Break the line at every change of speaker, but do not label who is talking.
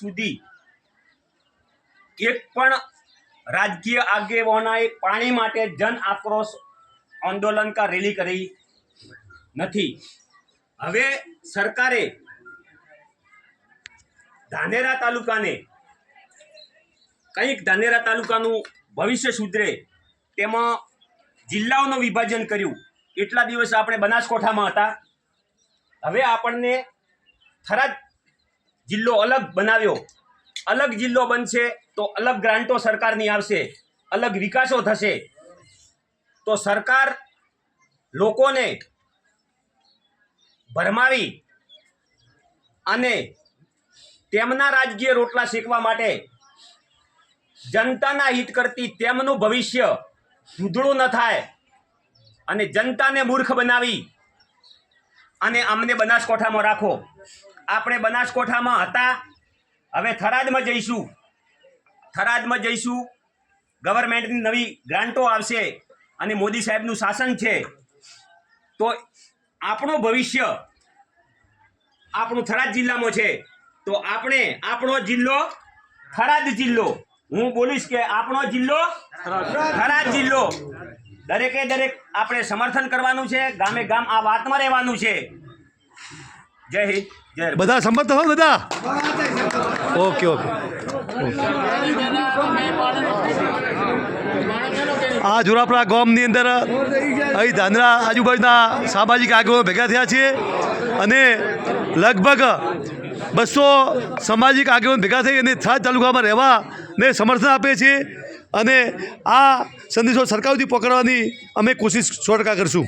સુધી એક પણ રાજકીય આગેવાનોએ પાણી માટે જન આક્રોશ આંદોલન કા રેલી કરી નથી. હવે સરકારે ધાનેરા તાલુકાને કંઈક ધાનેરા તાલુકાનું ભવિષ્ય સુધરે તેમાં જિલ્લાઓનું વિભાજન કર્યું. એટલા દિવસ આપણે બનાસકોઠામાં હતા. હવે આપણને થરાદ જિલ્લો અલગ બનાવ્યો. અલગ જિલ્લો બનશે તો અલગ ગ્રાન્ટો સરકારની આવશે. અલગ વિકાસો થશે. તો સરકાર લોકોને ભરમાવી અને તેમના રાજકીય રોટલા શેકવા માટે જનતાના હિત કરતી તેમનું ભવિષ્ય ધૂંધળું ન થાય અને જનતાને મૂર્ખ બનાવી અને અમને બનાસકોઠામાં રાખો. આપણે બનાસકોઠામાં હતા. હવે થરાદમાં જઈશું. થરાદમાં જઈશું. ગવર્મેન્ટની નવી ગ્રાન્ટો આવશે અને મોદી સાહેબનું શાસન છે. તો આપણું ભવિષ્ય આપણું થરાદ જિલ્લામાં છે. તો આપણે આપણો જિલ્લો થરાદ જિલ્લો. હું બોલીશ કે આપણો જિલ્લો થરાદ જિલ્લો. દરેકે દરેક આપણે સમર્થન કરવાનું છે. ગામે ગામ આ વાતમાં રહેવાનું છે. જય હિન્દ, જય
બધા સંમત હો બધા? Okay okay. આ જોરાપરા ગામની અંદર, અહીં ધાંધ્રા આજુબાજુના સામાજિક આગેવાનો ભેગા થયા છે અને લગભગ બસો સામાજિક આગેવાનો ભેગા થઈ અને થાજ તાલુકામાં રહેવાને સમર્થન આપે છે અને આ સંદેશો સરકાર સુધી પકડવાની અમે કોશિશ સો ટકા કરશું.